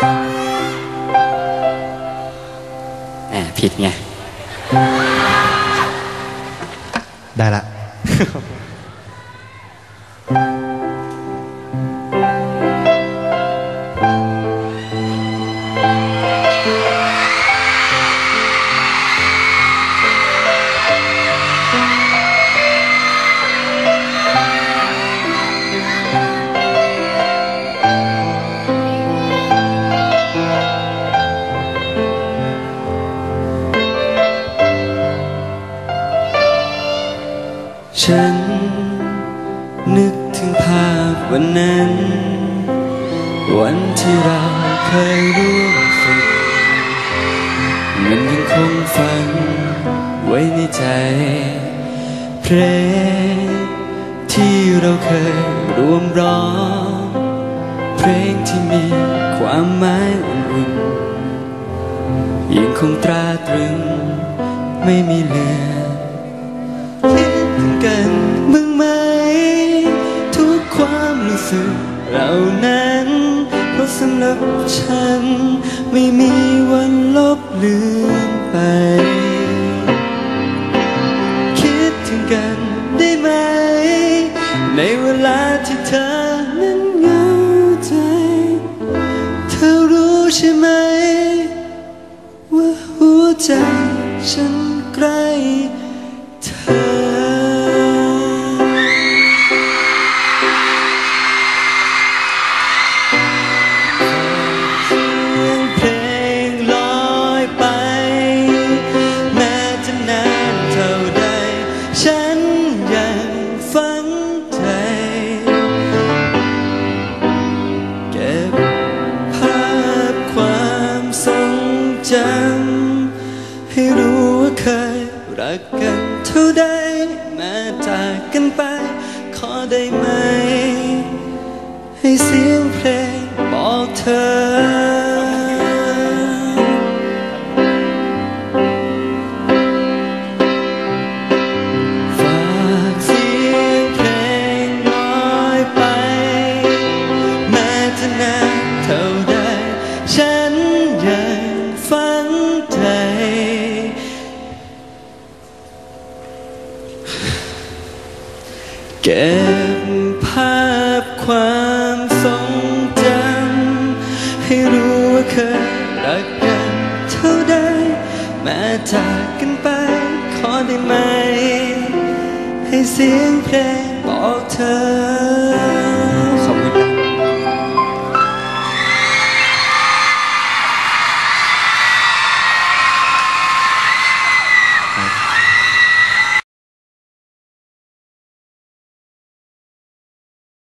แหมผิดไง ได้ละ ฉัน นึกถึงภาพวันนั้น วันที่เราเคยร่วมสุขมันยังคงฝังไว้ในใจ เพลงที่เราเคยร่วมร้อง เพลงที่มีความหมายอุ่นๆยังคงตราตรึงไม่มีเลือ ความรู้สึกเหล่านั้น เพราะสำหรับฉัน ไม่มีวันลบลือนไป คิดถึงกันได้ไหม ในเวลาที่เธอนั้นเหงาใจ เธอรู้ใช่ไหม ว่าหัวใจฉันใกล้ ฉันยังฝังใจเก็บภาพความทรงจำให้รู้ว่าเคยรักกันเท่าใดแม้จากกันไป ขอได้ไหม ให้เสียงเพลงบอกเธอ เก็บภาพความทรงจำให้รู้ว่าเคยรักกันเท่าใดแม้จากกันไปขอได้ไหม ให้เสียงเพลงบอกเธอ